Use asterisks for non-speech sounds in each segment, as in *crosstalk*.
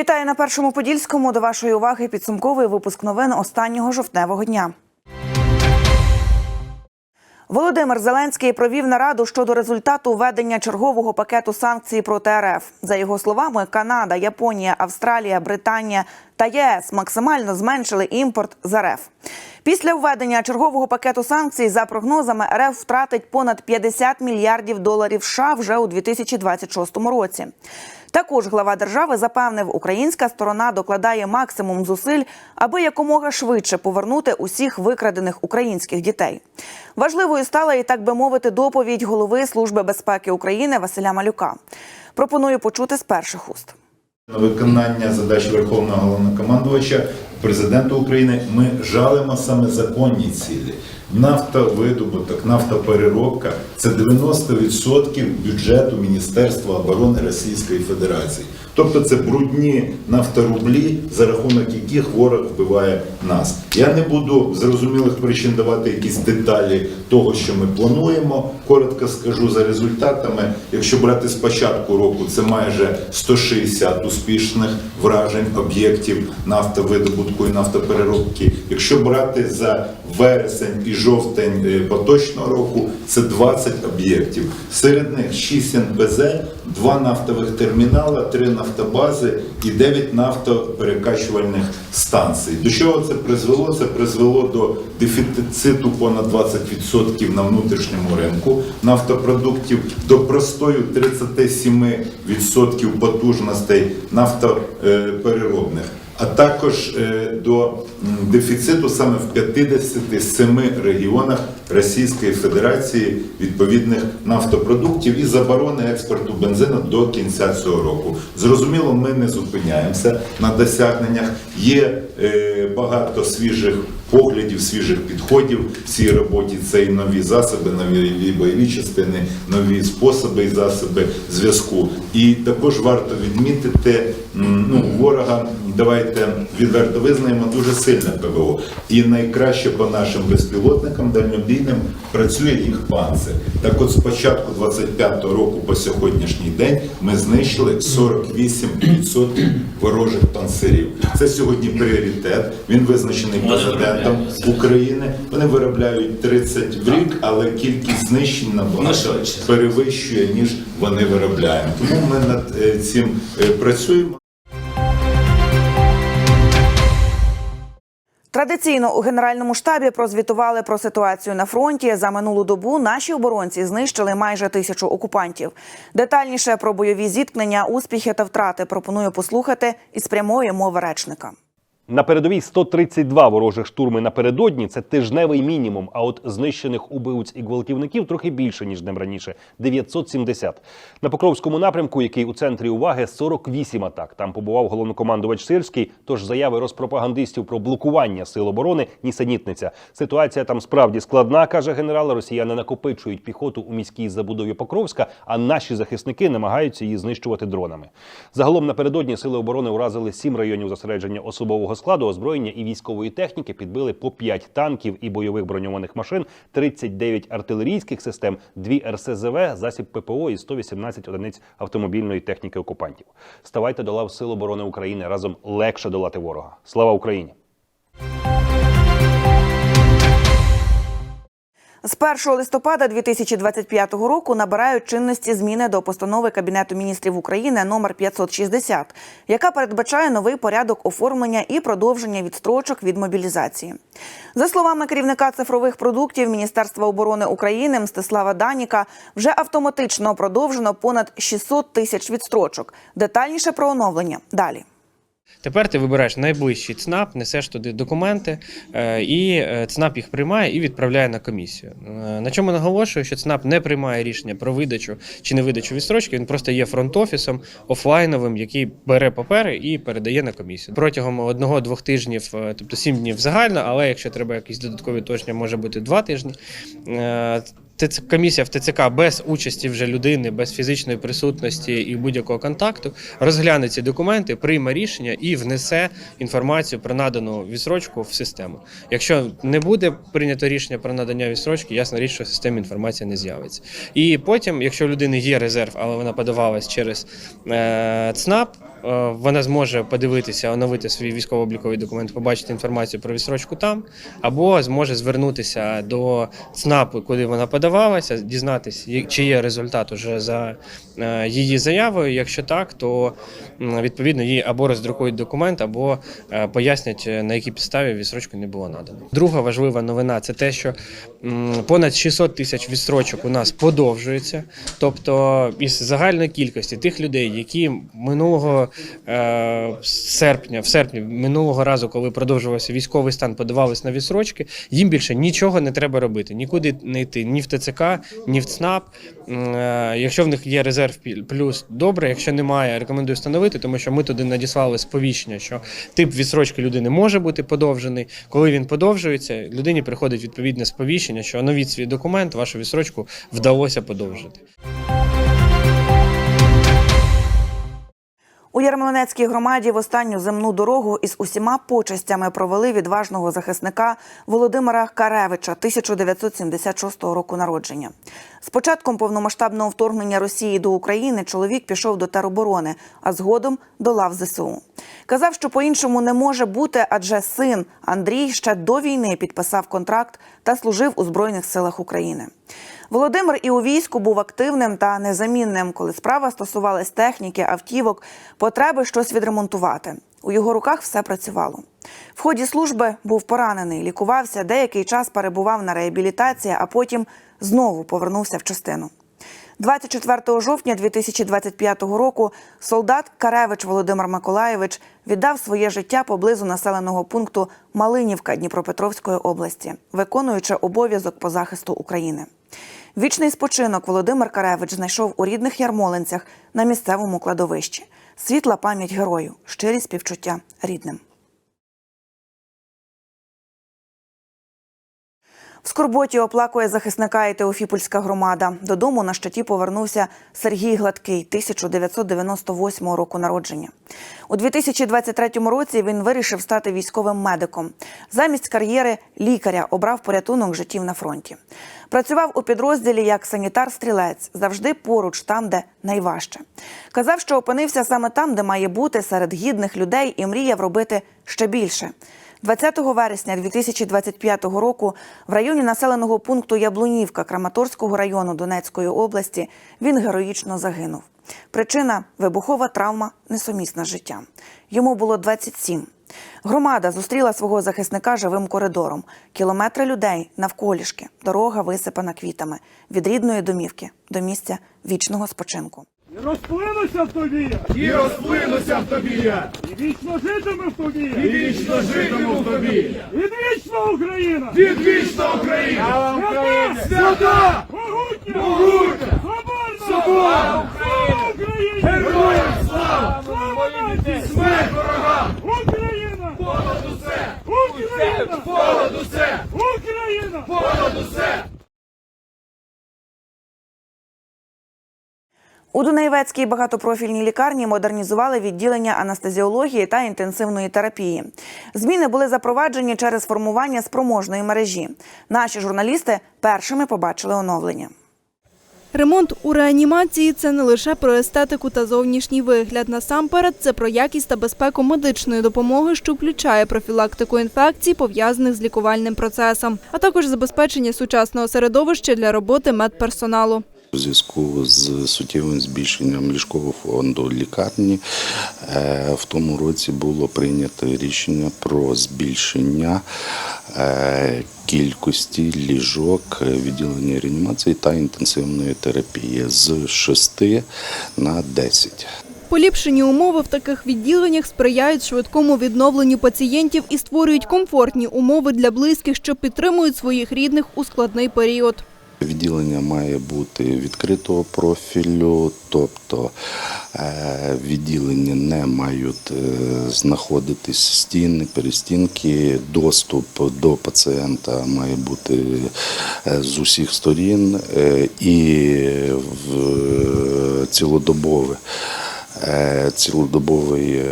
Вітаю на першому подільському. До вашої уваги підсумковий випуск новин останнього жовтневого дня. Володимир Зеленський провів нараду щодо результату введення чергового пакету санкцій проти РФ. За його словами, Канада, Японія, Австралія, Британія та ЄС максимально зменшили імпорт з РФ. Після введення чергового пакету санкцій, за прогнозами, РФ втратить понад 50 мільярдів доларів США вже у 2026 році. Також глава держави запевнив, українська сторона докладає максимум зусиль, аби якомога швидше повернути усіх викрадених українських дітей. Важливою стала і так би мовити доповідь голови Служби безпеки України Василя Малюка. Пропоную почути з перших уст. На виконання задач Верховного головнокомандувача президента України ми жалимо саме законні цілі. Нафтовидобуток, нафтопереробка це 90% бюджету Міністерства оборони Російської Федерації. Тобто це брудні нафторублі, за рахунок яких ворог вбиває нас. Я не буду зрозумілих причин давати якісь деталі того, що ми плануємо. Коротко скажу за результатами. Якщо брати з початку року, це майже 160 успішних вражень об'єктів нафтовидобутку і нафтопереробки. Якщо брати за вересень і жовтень е, поточного року, це 20 об'єктів. Серед них 6 НПЗ, 2 нафтових термінала, 3 нафтобази і 9 нафтоперекачувальних станцій. До чого це призвело? Це призвело до дефіциту понад 20% на внутрішньому ринку нафтопродуктів, до простою 37% потужностей нафтопереробних а також е, до дефіциту саме в 57 регіонах Російської Федерації відповідних нафтопродуктів і заборони експорту бензину до кінця цього року. Зрозуміло, ми не зупиняємося на досягненнях. Є е, багато свіжих поглядів, свіжих підходів в цій роботі. Це і нові засоби, нові бойові частини, нові способи і засоби зв'язку. І також варто відмітити ну, ворога. Давайте відверто визнаємо дуже сильне ПВО. І найкраще по нашим безпілотникам дальнобійним працює їх панцир. Так от з початку 25-го року по сьогоднішній день ми знищили 48% ворожих панцирів. Це сьогодні пріоритет. Він визначений президентом України. Вони виробляють 30 в рік, але кількість знищень набагато перевищує ніж вони виробляють. Тому ми над е, цим е, працюємо. Традиційно у генеральному штабі прозвітували про ситуацію на фронті. За минулу добу наші оборонці знищили майже тисячу окупантів. Детальніше про бойові зіткнення, успіхи та втрати пропоную послухати із прямої мови речника. На передовій 132 ворожих штурми напередодні це тижневий мінімум. А от знищених убивць і гвалтівників трохи більше ніж днем раніше 970. На Покровському напрямку, який у центрі уваги, 48 атак. Там побував головнокомандувач Сирський. Тож заяви розпропагандистів про блокування сил оборони нісенітниця. Ситуація там справді складна, каже генерал. Росіяни накопичують піхоту у міській забудові Покровська, а наші захисники намагаються її знищувати дронами. Загалом напередодні сили оборони уразили сім районів зосередження особового складу, озброєння і військової техніки підбили по 5 танків і бойових броньованих машин, 39 артилерійських систем, 2 РСЗВ, засіб ППО і 118 одиниць автомобільної техніки окупантів. Ставайте до лав Сил оборони України разом легше долати ворога. Слава Україні! З 1 листопада 2025 року набирають чинності зміни до постанови Кабінету міністрів України номер 560, яка передбачає новий порядок оформлення і продовження відстрочок від мобілізації. За словами керівника цифрових продуктів Міністерства оборони України Мстислава Даніка, вже автоматично продовжено понад 600 тисяч відстрочок. Детальніше про оновлення далі. Тепер ти вибираєш найближчий ЦНАП, несеш туди документи, е, і е, ЦНАП їх приймає і відправляє на комісію. Е, На чому наголошую, що ЦНАП не приймає рішення про видачу чи не видачу відстрочки. Він просто є фронт-офісом офлайновим, який бере папери і передає на комісію. Протягом одного-двох тижнів, тобто сім днів загально, але якщо треба якісь додаткові точні, може бути два тижні. Комісія в ТЦК без участі вже людини, без фізичної присутності і будь-якого контакту розгляне ці документи, прийме рішення і внесе інформацію про надану відсрочку в систему. Якщо не буде прийнято рішення про надання відсрочки, ясна річ, що в системі інформація не з'явиться. І потім, якщо у людини є резерв, але вона подавалась через е, ЦНАП. Е, вона зможе подивитися, оновити свій військово-обліковий документ, побачити інформацію про відсрочку там, або зможе звернутися до ЦНАПу, куди вона подавалася, дізнатися, чи є результат уже за е, її заявою. Якщо так, то відповідно їй або роздрукують документ, або е, пояснять, на якій підставі відсрочку не було надано. Друга важлива новина це те, що понад 600 тисяч відстрочок у нас подовжується. Тобто, із загальної кількості тих людей, які минулого серпня, в серпні минулого разу, коли продовжувався військовий стан, подавались на відсрочки, їм більше нічого не треба робити, нікуди не йти, ні в ТЦК, ні в ЦНАП. Е, Якщо в них є резерв плюс, добре. Якщо немає, рекомендую встановити, тому що ми туди надіслали сповіщення, що тип відсрочки людини може бути подовжений. Коли він подовжується, людині приходить відповідне сповіщення, що оновіть свій документ, вашу відсрочку вдалося подовжити. У Ярмолинецькій громаді в останню земну дорогу із усіма почестями провели відважного захисника Володимира Каревича 1976 року народження. З початком повномасштабного вторгнення Росії до України чоловік пішов до тероборони, а згодом до лав ЗСУ. Казав, що по-іншому не може бути, адже син Андрій ще до війни підписав контракт та служив у Збройних силах України. Володимир і у війську був активним та незамінним, коли справа стосувалась техніки, автівок, потреби щось відремонтувати. У його руках все працювало. В ході служби був поранений, лікувався, деякий час перебував на реабілітації, а потім знову повернувся в частину. 24 жовтня 2025 року солдат Каревич Володимир Миколаєвич віддав своє життя поблизу населеного пункту Малинівка Дніпропетровської області, виконуючи обов'язок по захисту України. Вічний спочинок Володимир Каревич знайшов у рідних ярмолинцях на місцевому кладовищі. Світла пам'ять герою, щирі співчуття рідним. В Скорботі оплакує захисника і Теофіпольська громада. Додому на щиті повернувся Сергій Гладкий, 1998 року народження. У 2023 році він вирішив стати військовим медиком. Замість кар'єри лікаря обрав порятунок життів на фронті. Працював у підрозділі як санітар-стрілець, завжди поруч, там, де найважче. Казав, що опинився саме там, де має бути серед гідних людей, і мріяв робити ще більше. 20 вересня 2025 року в районі населеного пункту Яблунівка Краматорського району Донецької області він героїчно загинув. Причина вибухова травма несумісна з життям. Йому було 27. Громада зустріла свого захисника живим коридором. Кілометри людей навколішки, дорога висипана квітами від рідної домівки до місця вічного спочинку. І розплинуся в тобі, І розплинуся в тобі я, і вічно житиме в тобі, і вічно житиму в тобі. відвічна Україна! Відвічна Україна! Україні! Свята! Могутня! Могутня! Соборна! Соборна! Слава Україні! Героям слава! Слава нації! Смерть ворогам! Україна! Понад усе! Україна! Понад усе! Україна! Понад усе! У Дунаєвецькій багатопрофільній лікарні модернізували відділення анестезіології та інтенсивної терапії. Зміни були запроваджені через формування спроможної мережі. Наші журналісти першими побачили оновлення. Ремонт у реанімації це не лише про естетику та зовнішній вигляд. Насамперед, це про якість та безпеку медичної допомоги, що включає профілактику інфекцій, пов'язаних з лікувальним процесом, а також забезпечення сучасного середовища для роботи медперсоналу. У зв'язку з суттєвим збільшенням ліжкового фонду лікарні е, в тому році було прийнято рішення про збільшення е, кількості ліжок відділення реанімації та інтенсивної терапії з 6 на 10. Поліпшені умови в таких відділеннях сприяють швидкому відновленню пацієнтів і створюють комфортні умови для близьких, що підтримують своїх рідних у складний період. Відділення має бути відкритого профілю, тобто е, відділення не мають е, знаходитись стіни, перестінки. Доступ до пацієнта має бути е, з усіх сторін і в цілодобове. Цілодобовий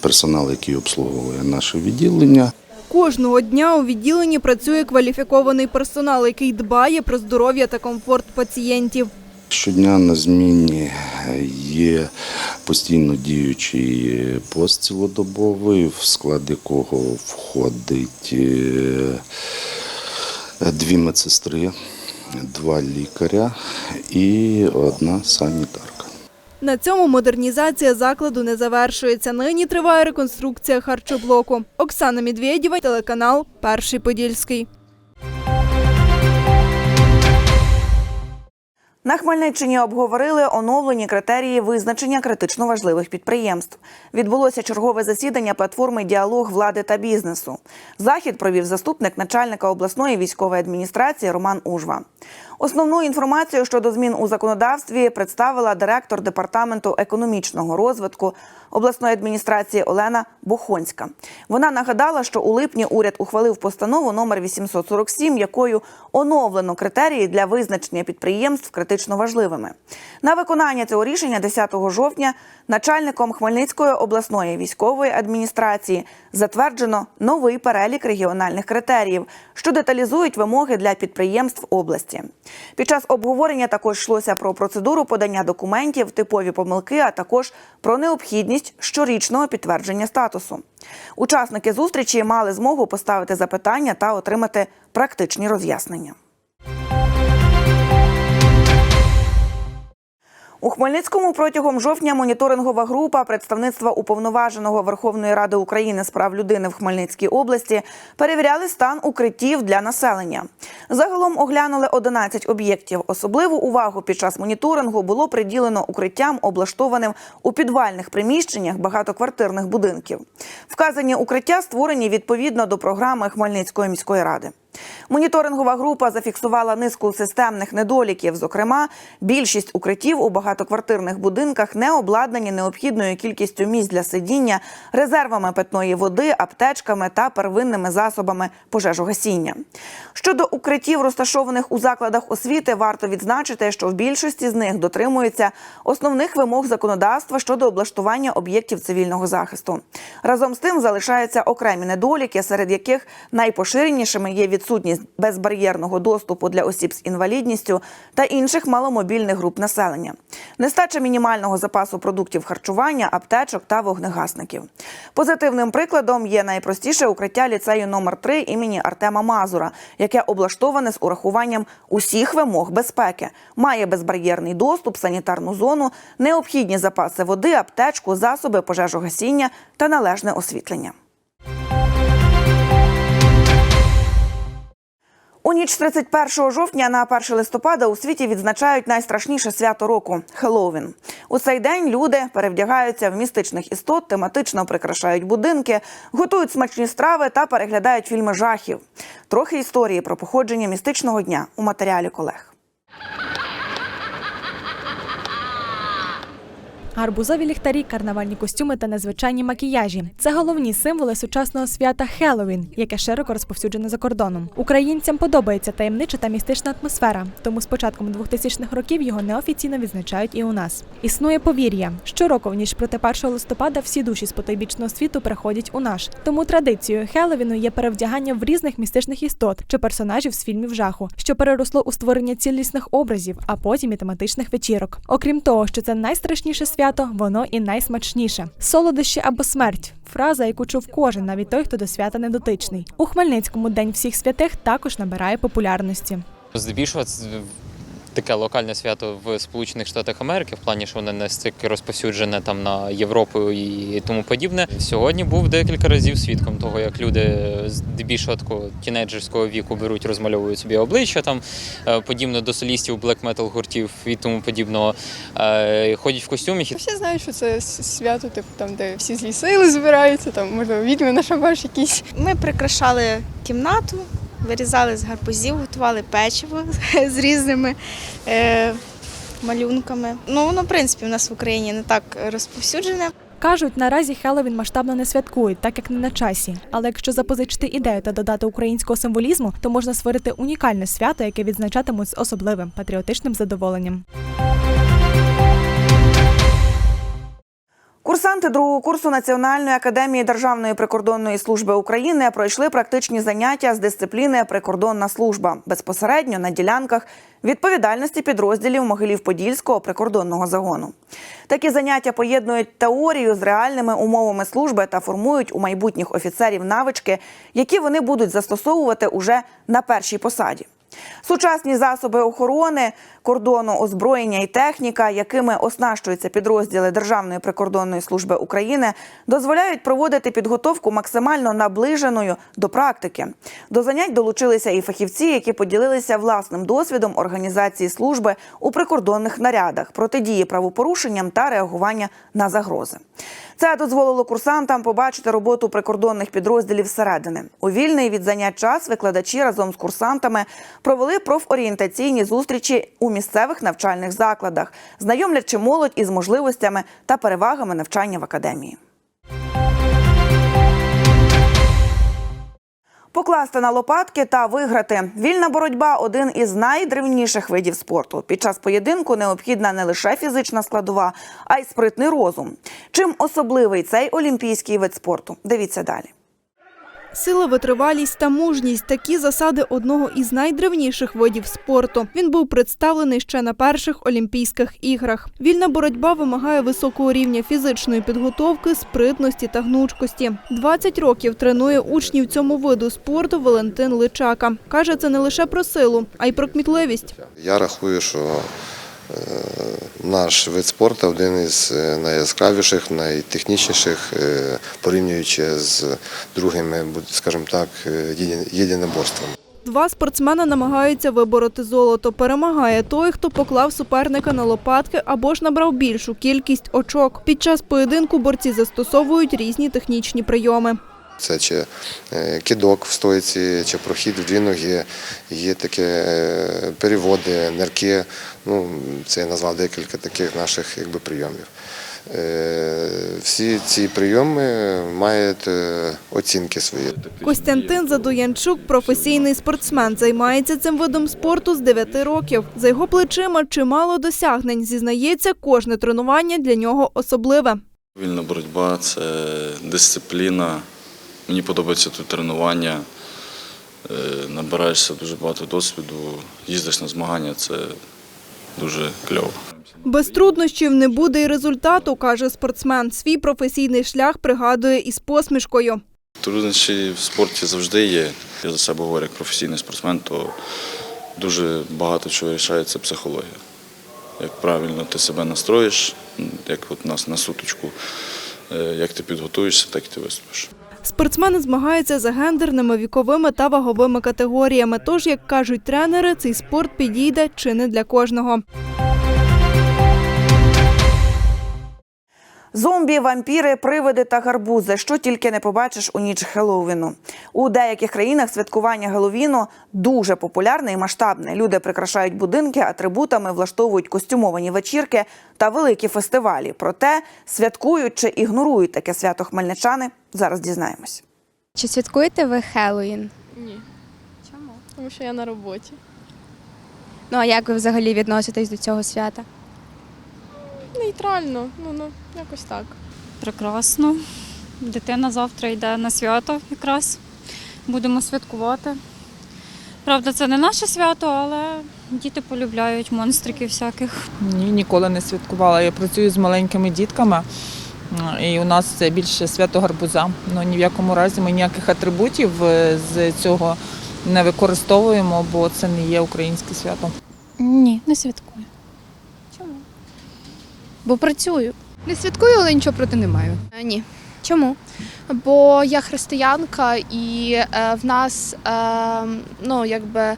персонал, який обслуговує наше відділення, Кожного дня у відділенні працює кваліфікований персонал, який дбає про здоров'я та комфорт пацієнтів. Щодня на зміні є постійно діючий пост цілодобовий, в склад якого входить е, дві медсестри, два лікаря і одна санітарка. На цьому модернізація закладу не завершується. Нині триває реконструкція харчоблоку. Оксана Медведєва, телеканал Перший Подільський. На Хмельниччині обговорили оновлені критерії визначення критично важливих підприємств. Відбулося чергове засідання платформи Діалог влади та бізнесу. Захід провів заступник начальника обласної військової адміністрації Роман Ужва. Основну інформацію щодо змін у законодавстві представила директор департаменту економічного розвитку обласної адміністрації Олена Бохонська. Вона нагадала, що у липні уряд ухвалив постанову номер 847, якою оновлено критерії для визначення підприємств критично важливими. На виконання цього рішення 10 жовтня начальником Хмельницької обласної військової адміністрації затверджено новий перелік регіональних критеріїв, що деталізують вимоги для підприємств області. Під час обговорення також йшлося про процедуру подання документів, типові помилки, а також про необхідність щорічного підтвердження статусу. Учасники зустрічі мали змогу поставити запитання та отримати практичні роз'яснення. У Хмельницькому протягом жовтня моніторингова група представництва уповноваженого Верховної Ради України з прав людини в Хмельницькій області перевіряли стан укриттів для населення. Загалом оглянули 11 об'єктів. Особливу увагу під час моніторингу було приділено укриттям, облаштованим у підвальних приміщеннях багатоквартирних будинків. Вказані укриття створені відповідно до програми Хмельницької міської ради. Моніторингова група зафіксувала низку системних недоліків. Зокрема, більшість укриттів у багатоквартирних будинках не обладнані необхідною кількістю місць для сидіння, резервами питної води, аптечками та первинними засобами пожежогасіння. Щодо укриттів, розташованих у закладах освіти, варто відзначити, що в більшості з них дотримуються основних вимог законодавства щодо облаштування об'єктів цивільного захисту. Разом з тим залишаються окремі недоліки, серед яких найпоширенішими є відсутність безбар'єрного доступу для осіб з інвалідністю та інших маломобільних груп населення, нестача мінімального запасу продуктів харчування, аптечок та вогнегасників. Позитивним прикладом є найпростіше укриття ліцею номер 3 імені Артема Мазура, яке облаштоване з урахуванням усіх вимог безпеки, має безбар'єрний доступ, санітарну зону, необхідні запаси води, аптечку, засоби пожежогасіння та належне освітлення. У ніч з 31 жовтня на 1 листопада у світі відзначають найстрашніше свято року Хеллоуін. У цей день люди перевдягаються в містичних істот, тематично прикрашають будинки, готують смачні страви та переглядають фільми жахів. Трохи історії про походження містичного дня у матеріалі колег. Гарбузові ліхтарі, карнавальні костюми та незвичайні макіяжі це головні символи сучасного свята Хеллоуін, яке широко розповсюджене за кордоном. Українцям подобається таємнича та містична атмосфера, тому з початком 2000-х років його неофіційно відзначають і у нас. Існує повір'я. Щороку в ніч проти 1 листопада всі душі з потойбічного світу приходять у наш. Тому традицією Хеллоуіну є перевдягання в різних містичних істот чи персонажів з фільмів жаху, що переросло у створення цілісних образів, а потім і тематичних вечірок. Окрім того, що це найстрашніше свято, воно і найсмачніше. Солодощі або смерть. Фраза, яку чув кожен, навіть той, хто до свята не дотичний. У Хмельницькому День всіх святих також набирає популярності. Здебільшого таке локальне свято в Сполучених Штатах Америки, в плані, що воно не стільки розповсюджене там на Європу і тому подібне. Сьогодні був декілька разів свідком того, як люди здебільшого такого тінейджерського віку беруть, розмальовують собі обличчя там, е, подібно до солістів блек метал гуртів і тому подібного. Е, Ходять в костюмах. і Всі знають, що це свято, типу там, де всі злі сили збираються, там можливо відьми на шабаш якісь. Ми прикрашали кімнату, вирізали з гарбузів, готували печиво *laughs* з різними е, малюнками. Ну, воно, в принципі, у нас в Україні не так розповсюджене. Кажуть, наразі Хеллоуін масштабно не святкують, так як не на часі. Але якщо запозичити ідею та додати українського символізму, то можна створити унікальне свято, яке відзначатимуть з особливим патріотичним задоволенням. Курсанти другого курсу Національної академії Державної прикордонної служби України пройшли практичні заняття з дисципліни Прикордонна служба безпосередньо на ділянках відповідальності підрозділів Могилів-Подільського прикордонного загону. Такі заняття поєднують теорію з реальними умовами служби та формують у майбутніх офіцерів навички, які вони будуть застосовувати уже на першій посаді. Сучасні засоби охорони, кордону, озброєння і техніка, якими оснащуються підрозділи Державної прикордонної служби України, дозволяють проводити підготовку максимально наближеною до практики. До занять долучилися і фахівці, які поділилися власним досвідом організації служби у прикордонних нарядах, протидії правопорушенням та реагування на загрози. Це дозволило курсантам побачити роботу прикордонних підрозділів зсередини. У вільний від занять час викладачі разом з курсантами провели профорієнтаційні зустрічі у місцевих навчальних закладах, знайомлячи молодь із можливостями та перевагами навчання в академії. Покласти на лопатки та виграти. Вільна боротьба один із найдревніших видів спорту. Під час поєдинку необхідна не лише фізична складова, а й спритний розум. Чим особливий цей олімпійський вид спорту? Дивіться далі. Сила, витривалість та мужність такі засади одного із найдревніших видів спорту. Він був представлений ще на перших Олімпійських іграх. Вільна боротьба вимагає високого рівня фізичної підготовки, спритності та гнучкості. 20 років тренує учнів цьому виду спорту Валентин Личака. Каже, це не лише про силу, а й про кмітливість. Я рахую, що наш вид спорту один із е, найяскравіших, найтехнічніших, е, порівнюючи з другими, скажімо так, е, єдиноборствами. Два спортсмени намагаються вибороти золото. Перемагає той, хто поклав суперника на лопатки або ж набрав більшу кількість очок. Під час поєдинку борці застосовують різні технічні прийоми. Це чи е, кидок в стойці, чи прохід в дві ноги, є такі е, переводи, нирки. Ну, це я назвав декілька таких наших якби, прийомів. Е, Всі ці прийоми мають оцінки свої. Костянтин Задуянчук професійний спортсмен. Займається цим видом спорту з 9 років. За його плечима чимало досягнень. Зізнається, кожне тренування для нього особливе. Вільна боротьба це дисципліна. Мені подобається тут тренування. Е, Набираєшся дуже багато досвіду, їздиш на змагання, це дуже кльово. Без труднощів не буде й результату, каже спортсмен. Свій професійний шлях пригадує із посмішкою. Труднощі в спорті завжди є. Я за себе говорю як професійний спортсмен, то дуже багато чого рішається психологія. Як правильно ти себе настроїш, як от нас на суточку, е, як ти підготуєшся, так і ти виступиш. Спортсмени змагаються за гендерними, віковими та ваговими категоріями. Тож, як кажуть тренери, цей спорт підійде чи не для кожного. Зомбі, вампіри, привиди та гарбузи, що тільки не побачиш у ніч Хеллоуіну. У деяких країнах святкування Геловіну дуже популярне і масштабне. Люди прикрашають будинки атрибутами, влаштовують костюмовані вечірки та великі фестивалі. Проте святкують чи ігнорують таке свято хмельничани. Зараз дізнаємось. Чи святкуєте ви Хеллоуін? Ні. Чому? Тому що я на роботі. Ну а як ви взагалі відноситесь до цього свята? Нейтрально, ну, ну якось так. Прекрасно. Дитина завтра йде на свято якраз. Будемо святкувати. Правда, це не наше свято, але діти полюбляють монстриків всяких. Ні, ніколи не святкувала. Я працюю з маленькими дітками, і у нас це більше свято гарбуза. Ну ні в якому разі ми ніяких атрибутів е, з цього не використовуємо, бо це не є українське свято. Ні, не святкую. Бо працюю. Не святкую, але нічого проти не маю. Е, Ні. Чому? Бо я християнка і е, в нас, е, ну, якби,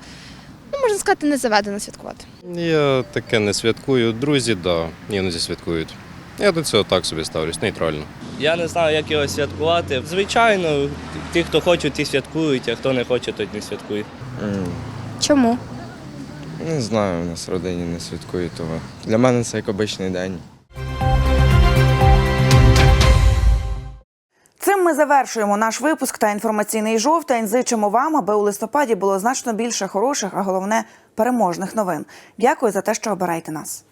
ну, можна сказати, не заведено святкувати. Я таке не святкую. Друзі, да, іноді святкують. Я до цього так собі ставлюсь, нейтрально. Я не знаю, як його святкувати. Звичайно, ті, хто хочуть, ті святкують, а хто не хоче, той не святкує. Чому? Не знаю, у нас в родині не святкують того. Для мене це як обичний день. Завершуємо наш випуск та інформаційний жовтень. Зичимо вам, аби у листопаді було значно більше хороших, а головне переможних новин. Дякую за те, що обираєте нас.